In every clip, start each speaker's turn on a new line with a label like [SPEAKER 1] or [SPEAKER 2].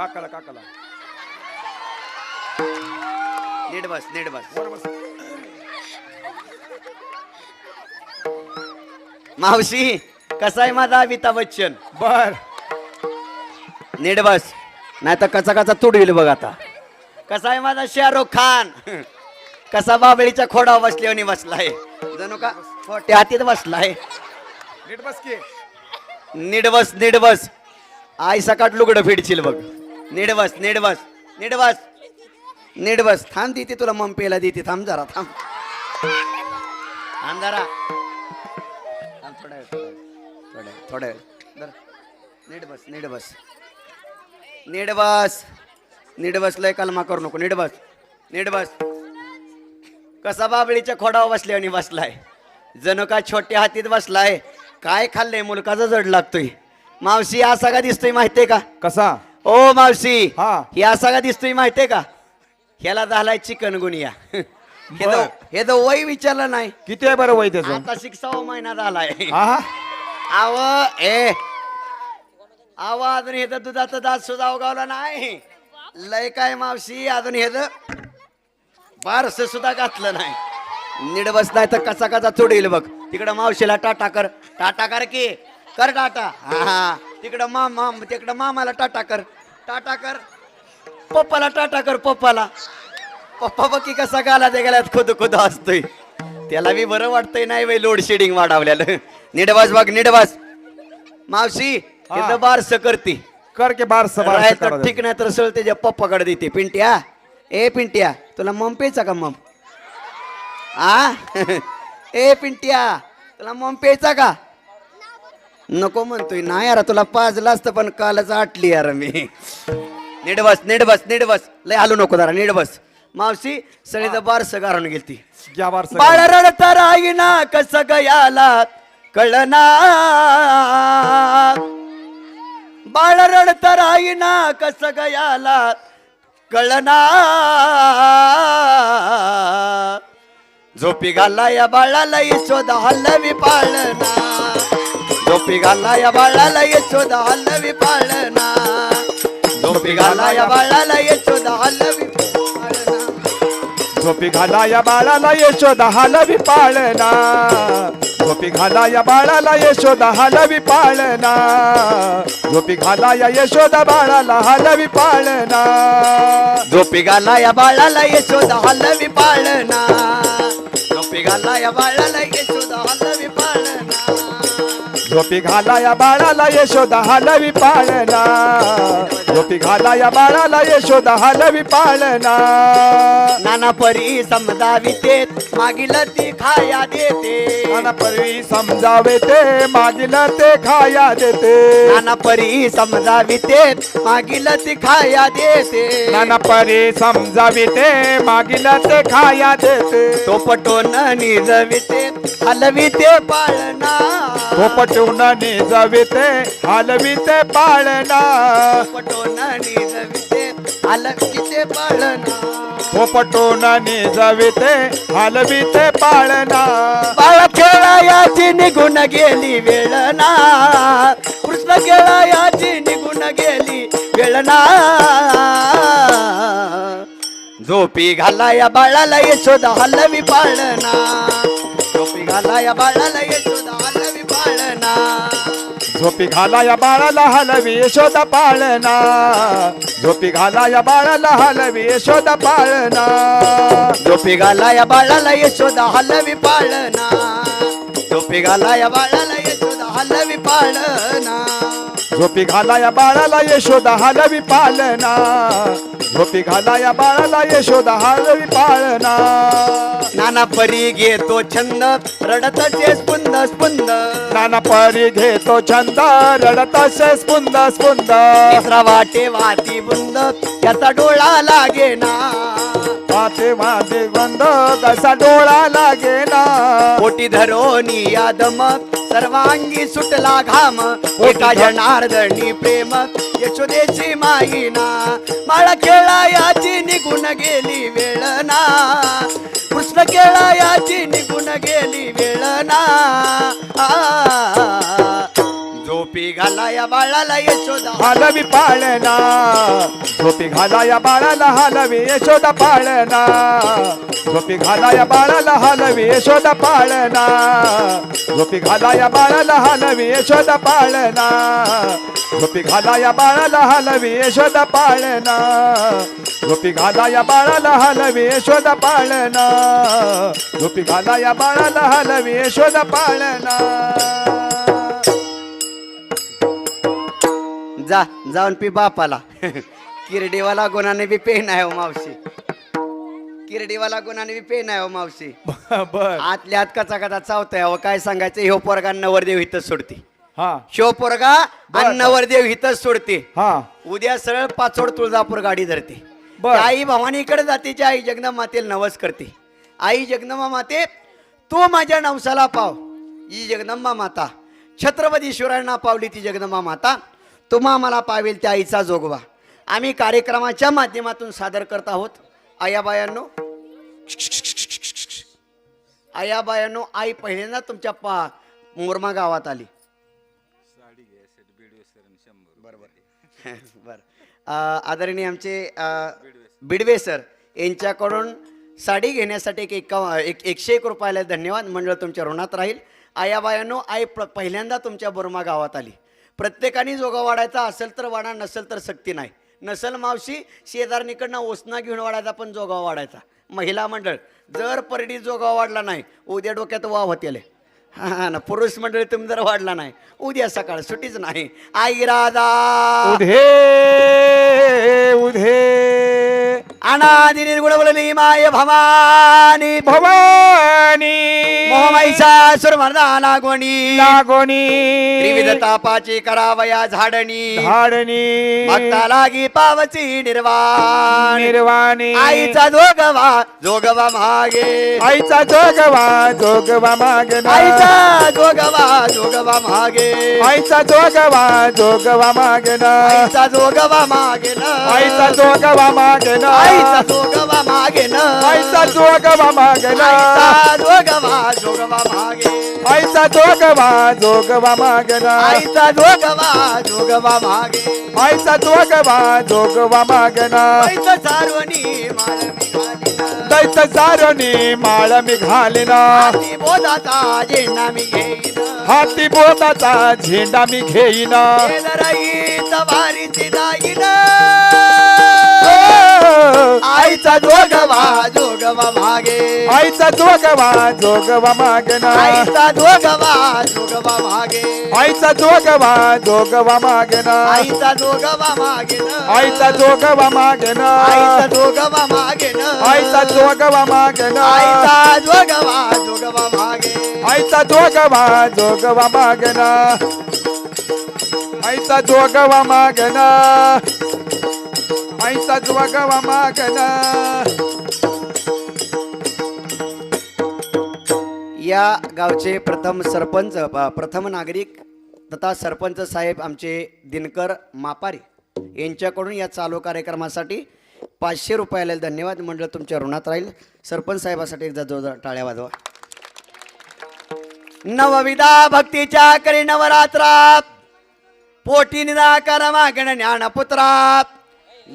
[SPEAKER 1] काकाला काकाला.
[SPEAKER 2] नीट बस नीट बस.
[SPEAKER 1] वर बस
[SPEAKER 2] मावशी कसा आहे माझा अमिताभ बच्चन?
[SPEAKER 1] बर.
[SPEAKER 2] नीट बस. नाही तर कचा कचा तुडविल बघ आता. कसा आहे माझा शाहरुख खान? कसा बाबळीच्या खोडावर बसल्याने बसलाय? जणू का खोट्या हातीत बसलाय.
[SPEAKER 1] नीट बस की.
[SPEAKER 2] नीट बस नीट बस. आई सकाट लुगडं फिडशील बघ. निडवस बस निडवस बस बस बस थांब देते तुला मम्पीला देते थांब जरा थांब. थांब जरा. थांब थोडा वेळ, थोडा वेळ, थोडा वेळ, जरा. नीट बस नीट बस बस बस लय कलमा करू नको. निडबस बस बस कसा बाबळीच्या खोडावर बसल्याने बसलाय? जणू का छोट्या हातीत बसलाय? काय खाल्लंय? मुलकाचा जड लागतोय. मावशी असा का दिसतोय माहितीये का?
[SPEAKER 1] कसा?
[SPEAKER 2] ओ मावशी
[SPEAKER 1] हा.
[SPEAKER 2] हे असा का दिसतोय माहितीये का? ह्याला झालाय चिकन गुनिया. हे. तर हे तर वय विचारलं नाही.
[SPEAKER 1] किती आहे बरं वय त्याचं?
[SPEAKER 2] आता शिक्षावा महिना झालाय.
[SPEAKER 1] हा
[SPEAKER 2] आव ए. आव अजून हे तर दुधाचं दात सुद्धा उगावला नाही. लय काय मावशी अजून हे तर बारस सुद्धा घातलं नाही. नीट बस नाही तर कसा कसा चोडील बघ. तिकडं मावशीला टाटा कर. टाटा कर की. कर टाटा. हा तिकडं मामा तिकडं मामाला टाटा कर. टाटा कर. पप्पाला टाटा कर पप्पाला. पप्पा बघ की कसा गाला ते गेल्यात खुद खुद असतोय त्याला बी बरं वाटतंय नाही बाई लोड शेडिंग वाढवलेलं नीट बस बघ नीट बस मावशी. तिथं बारस करती.
[SPEAKER 1] कर के बारस
[SPEAKER 2] तर ठीक नाही तर सळ त्याच्या पप्पाकडे देते. पिंट्या ए पिंट्या तुला मम प्यायचा का मम? आ? ए पिंट्या तुला मम प्यायचा का? नको म्हणतोय. नाही यार तुला पाजलं असतं पण कालच आटली यार मी. नीट बस नीट बस नीट बस लय हालू नको जरा नीट बस मावशी सळीचं बारस गारून गेलती.
[SPEAKER 1] घ्या बारस
[SPEAKER 2] बाळ रडता राहीना कस गयाला कळना. बाळ रडता राहीना कस गयाला कळना. झोपी घाला. या बाळाला यशोदा हल्लवी पाळना झोपी घाला या बाळाला यशोदा हल्लवी पाळना झोपी घाला या बाळाला यशोदा हल्लवी
[SPEAKER 1] झोपी घाला या बाळाला यशोदा हालवी पाळना झोपी घाला या बाळाला यशोदा हालवी पाळना झोपी घाला या यशोदा बाळाला हालवी पाळना
[SPEAKER 2] झोपी घाला या बाळाला यशोदा हलवी पाळना झोपी घाला या बाळाला पाळना
[SPEAKER 1] झोपी घाला या बाळाला यशोदा हालवी पाळना झोपी घाला या बाळाला यशोदा हालवी पाळना
[SPEAKER 2] नाना परी समजावी ते मागील ती खाया देते.
[SPEAKER 1] नाना परवी समजावे ते मागील ते खाया देते.
[SPEAKER 2] नाना परी समजावी ते मागील ती खाया देते.
[SPEAKER 1] नाना परी समजावी ते मागील ते खाया देते.
[SPEAKER 2] तो पटोन निजविते हलवी ते पाळना
[SPEAKER 1] तो पटवून निजावी ते हालवी ते पाळना
[SPEAKER 2] पटोन निजविते हलवी ते पाळना
[SPEAKER 1] तो पटवून निजावी ते हालवी ते पाळना
[SPEAKER 2] बाळ खेळायाची निघून गेली वेळ ना कृष्ण खेळायाची निघून गेली वेळ ना झोपी घाला या बाळाला यशोदा हलवी पाळना झोपी घाला या बाळाला यशोदा
[SPEAKER 1] झोपी घाला या बाळाला हलवी यशोदा पाळणा. झोपी घाला या बाळाला हलवी यशोदा पाळणा.
[SPEAKER 2] झोपी घाला या बाळाला यशोदा हलवी पाळणा. झोपी घाला या बाळाला यशोदा हलवी पाळणा.
[SPEAKER 1] झोपी घाला या बाळाला यशोदा हलवी पाळणा. झोपी घाला या बाळाला यशोदा हलवी पाळना
[SPEAKER 2] नाना परी घेतो छंद रडतचे स्पुंद स्पुंद.
[SPEAKER 1] नाना परी घेतो छंद रडत असे स्पुंद स्पुंद.
[SPEAKER 2] तिसरा वाटे वाती बुंद त्याचा डोळा लागे ना.
[SPEAKER 1] वाते वाते बंद कसा डोळा लागे ना
[SPEAKER 2] पोटी धरोनी यादम सर्वांगी सुटला घाम. एका जनार्दनी प्रेम यशोदेची माईना माळा खेळा याची निघून गेली वेळ ना कृष्ण खेळा याची निघून गेली वेळ ना घाला या बाळाला यशोदा.
[SPEAKER 1] हलवी पाळणा. झोपी घाला या बाळाला हलवी यशोदा पाळणा. झोपी घाला या बाळाला हलवी यशोदा पाळणा. झोपी घाला या बाळाला हलवी यशोदा पाळणा. झोपी घाला या बाळाला हलवी यशोदा पाळणा. झोपी घाला या बाळाला हलवी यशोदा पाळणा. झोपी घाला या बाळाला हलवी यशोदा पाळणा.
[SPEAKER 2] जा जाऊन पी बापाला. किरडीवाला गुणाने बी पेन आहे हो मावशी. किरडीवाला गुणाने बी पेन आहे हो मावशी.
[SPEAKER 1] बर.
[SPEAKER 2] आतल्या आत कचा कचा चावतंय अहो काय सांगायचं ह्यो पोरगा नवरदेव हिथच सोडते.
[SPEAKER 1] हा.
[SPEAKER 2] शो पोरगा आणि नवरदेव हिथच सोडते.
[SPEAKER 1] हा.
[SPEAKER 2] उद्या सरळ पाचोड तुळजापूर गाडी धरते.
[SPEAKER 1] बर.
[SPEAKER 2] त्या आई भवानीकडे जाते आई जगदंबा मातेला नवस करते. आई जगदंबा माते तू माझ्या नवसाला पाव. ही जगदंबा माता छत्रपती शिवरायांना पावली ती जगदंबा माता तुम्हा मला पावेल त्या आईचा जोगवा. आम्ही कार्यक्रमाच्या माध्यमातून सादर करत आहोत. आयाबायांनो आयाबायांनो आई पहिल्यांदा तुमच्या पा मोरमा गावात आली. बर. आदरणीय आमचे बिडवे सर यांच्याकडून साडी घेण्यासाठी एक एका एक एकशे एक रुपयाला धन्यवाद. मंडळ तुमच्या ऋणात राहील. आयाबायानो आई प पहिल्यांदा तुमच्या बोरमा गावात आली. प्रत्येकाने जोगा वाढायचा असेल तर वाढा नसेल तर सक्ती नाही. नसल मावशी शेजारणीकडनं ओसना घेऊन वाढायचा पण जोगा वाढायचा. महिला मंडळ जर परडी जोगा वाढला नाही उद्या डोक्यात वाव होतील. हां हा ना पुरुष मंडळी तुम्ही जर वाढला नाही उद्या सकाळ सुटीच नाही. आई राजा
[SPEAKER 1] उधे उधे!
[SPEAKER 2] माय भवानी।
[SPEAKER 1] भवानी।
[SPEAKER 2] मोहमैसासुर मर्दाना गोणी
[SPEAKER 1] लागोनी
[SPEAKER 2] त्रिविध तापाची करावया झाडणी।
[SPEAKER 1] धाडणी
[SPEAKER 2] भक्ता लागी पावची निर्वाण।
[SPEAKER 1] निर्वाणी।
[SPEAKER 2] आईचा जोगवा जोगवा मागे।
[SPEAKER 1] आईचा जोगवा जोगवा मागना
[SPEAKER 2] आईचा जोगवा जोगवा मागे।
[SPEAKER 1] आईचा जोगवा जोगवा मागना
[SPEAKER 2] आईचा जोगवा मागे
[SPEAKER 1] आईचा जोगवा मागना
[SPEAKER 2] आईचा जोगवा मागे न.
[SPEAKER 1] आईचा जोगवा मागना
[SPEAKER 2] आईचा जोगवा जोगवा मागे.
[SPEAKER 1] आईचा जोगवा जोगवा मागना
[SPEAKER 2] आईचा जोगवा जोगवा मागे.
[SPEAKER 1] आईचा जोगवा जोगवा
[SPEAKER 2] आईचा सार्वणी न.
[SPEAKER 1] दैत सारोनी माळ मी घालिना
[SPEAKER 2] हाती बोधाचा झेंडा मी घेईन.
[SPEAKER 1] हाती बोताचा झेंडा मी घेईना.
[SPEAKER 2] आईचा जोगवा जोगवा मागे
[SPEAKER 1] आईचा जोगवा जोगवा मागना
[SPEAKER 2] आईचा जोगवा जोगवा मागे
[SPEAKER 1] आईचा जोगवा जोगवा मागना
[SPEAKER 2] आईचा जोगवा मागे न.
[SPEAKER 1] आईचा जोगवा मागना
[SPEAKER 2] आईचा जोगवा मागे न.
[SPEAKER 1] आईचा जोगवा मागना
[SPEAKER 2] आईचा जोगवा जोगवा मागे
[SPEAKER 1] आईचा जोगवा जोगवा मागना आईचा जोगवा मागना आईचा जोगवा मागना
[SPEAKER 2] या गावचे प्रथम सरपंच प्रथम नागरिक तथा सरपंच साहेब आमचे दिनकर मापारी यांच्याकडून या चालू कार्यक्रमासाठी पाचशे रुपयाला धन्यवाद मंडळ तुमच्या ऋणात राहील. सरपंच साहेबासाठी एकदा जोरदार टाळ्या वाजवा. नवविधा भक्तीच्या करी नवरात्रा पोटी निराकार मागण ज्ञानपुत्रा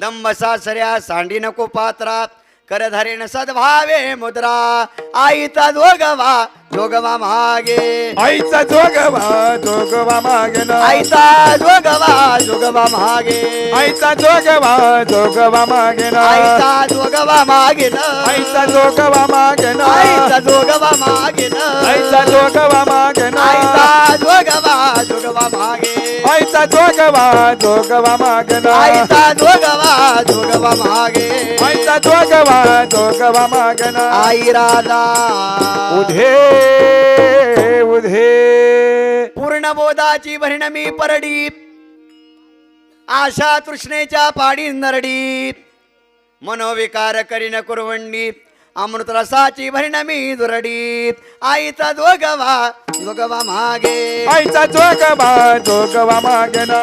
[SPEAKER 2] दंब सासऱ्या सांडी नको पात्रात करधरीन सद्भावे मुद्रा. आईचा जोगवा जोगवा मागे.
[SPEAKER 1] आईचा जोगवा जोगवा मागना
[SPEAKER 2] आईचा जोगवा जोगवा मागे.
[SPEAKER 1] आईचा जोगवा जोगवा मागना
[SPEAKER 2] आईचा जोगवा मागे न.
[SPEAKER 1] आईचा जोगवा मागना
[SPEAKER 2] आईचा जोगवा मागे
[SPEAKER 1] आईचा जोगवा मागना
[SPEAKER 2] आईचा जोगवा जोगवा मागे.
[SPEAKER 1] आईचा जोगवा जोगवा मागना
[SPEAKER 2] आईचा जोगवा जोगवा मागे
[SPEAKER 1] आईचा जोगवा जोगवा मागना
[SPEAKER 2] आई राजा
[SPEAKER 1] उधे उधे
[SPEAKER 2] पूर्ण बोधाची भरणमी परडी आशा तृष्णेच्या पाडी नरडी मनोविकार करीन कुरवंडी अमृत रसाची भरणमी दुरडी आईचा जोगवा जोगवा मागे
[SPEAKER 1] आईचा जोगवा जोगवा मागना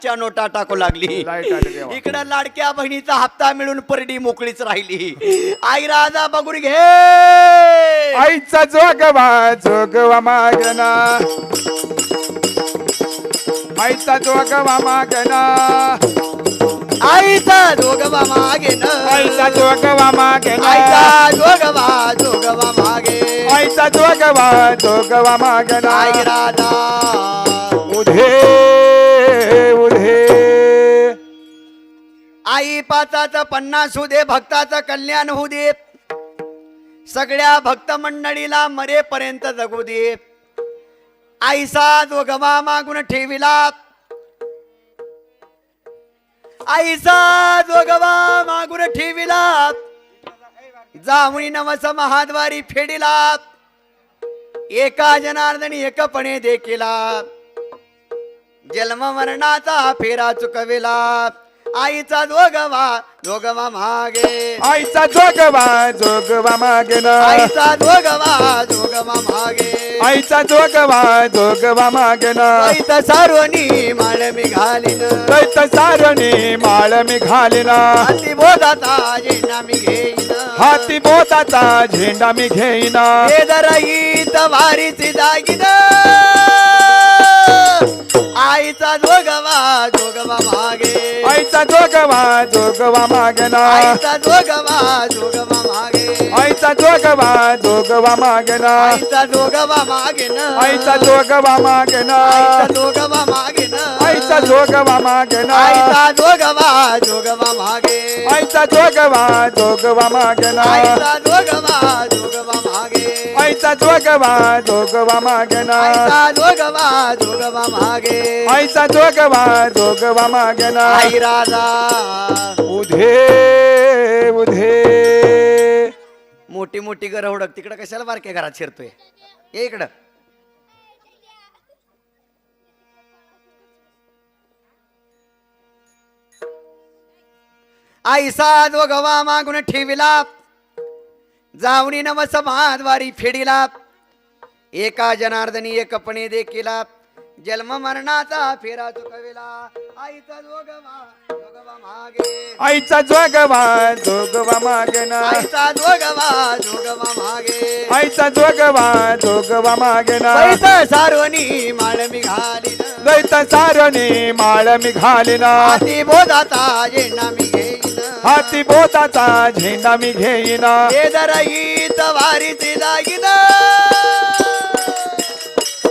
[SPEAKER 2] लाईटच्या नोटा टाकू लागली.
[SPEAKER 1] लाइट आली देवा.
[SPEAKER 2] इकडं लाडक्या बहिणीचा हप्ता मिळून परडी मोकळीच राहिली. आई राजा बघून घे.
[SPEAKER 1] आईचा जोगवा जोगवा मागना आईचा जोगवा मागना
[SPEAKER 2] आईचा जोगवा मागे न
[SPEAKER 1] आईचा जोगवा मागना
[SPEAKER 2] आईचा जोगवा जोगवा मागे.
[SPEAKER 1] आईचा जोगवा जोगवा मागना
[SPEAKER 2] आई राजा.
[SPEAKER 1] उधे
[SPEAKER 2] आई पाचाचं पन्नास होऊ दे भक्ताचं कल्याण होऊ दे. सगळ्या भक्त मंडळीला मरेपर्यंत जगू दे. आईसा जोगवा मागून ठेविला. आईसा जोगवा मागून ठेविला. जावणी नवस महाद्वारी फेडिला. एका जनार्दनी एकपणे देखिला. जन्म मरणाचा फेरा चुकविला. आईचा जोगवा जोगवा मागे.
[SPEAKER 1] आईचा जोगवा जोगवा मागना
[SPEAKER 2] आईचा जोगवा जोगवा मागे.
[SPEAKER 1] आईचा जोगवा जोगवा मागना
[SPEAKER 2] आईचा सार्वनी माळ मी घालीन.
[SPEAKER 1] दैत सारणी माळ मी घालिना.
[SPEAKER 2] हाती बोधाचा झेंडा मी घेईन.
[SPEAKER 1] हाती बोताचा झेंडा मी घेईना.
[SPEAKER 2] हे दराईत वारीची दागिन. आईचा जोगवा जोगवा मागे.
[SPEAKER 1] आईचा जोगवा जोगवा मागना
[SPEAKER 2] आईचा जोगवा जोगवा मागे.
[SPEAKER 1] आईचा जोगवा जोगवा मागना
[SPEAKER 2] आईचा जोगवा मागे न.
[SPEAKER 1] आईचा जोगवा मागना
[SPEAKER 2] आईचा जोगवा मागे न.
[SPEAKER 1] आईचा जोगवा मागना
[SPEAKER 2] आईचा जोगवा जोगवा मागे.
[SPEAKER 1] आईचा जोगवा जोगवा मागना
[SPEAKER 2] आईचा जोगवा जोगवा मागे
[SPEAKER 1] आईचा जोगवा जोगवा मागना
[SPEAKER 2] आईचा जोगवा जोगवा मागे.
[SPEAKER 1] आईचा जोगवा जोगवा मागना
[SPEAKER 2] आई राजा.
[SPEAKER 1] उधे उधे.
[SPEAKER 2] मोठी मोठी घर हुडक. तिकडं कशाला बारक्या घरात शिरतोय? ये इकडं. आईसा दोघवा मागून ठेविला. जावणी नवस महाद्वारी फेडिला. एका जनार्दनी एकपणे देखिला. जन्म मरणाचा फेरा चुकविला. आईचा मागे.
[SPEAKER 1] आईचा जोगवा जोगवा मागना
[SPEAKER 2] आईचा दोघवा दोघवा मागे.
[SPEAKER 1] आईचा जोगवा जोगवा मागना
[SPEAKER 2] पैसा सार्वनी माळ मी घालीन.
[SPEAKER 1] दैत सारणी माळ मी घालिना.
[SPEAKER 2] हाती बोधाचा झेंडा मी घेईन.
[SPEAKER 1] हाती बोताचा झेंडा मी घेईना.
[SPEAKER 2] दागिन.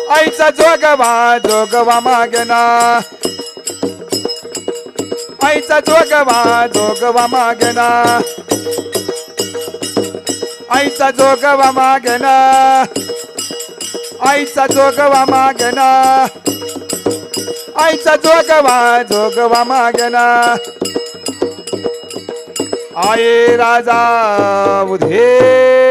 [SPEAKER 1] आईचा जोगवा जोगवा मागना. आईचा जोगवा जोगवा मागना. आईचा जोगवा मागना. आईचा जोगवा मागना. आईचा जोगवा जोगवा मागना. आये राजा उधे।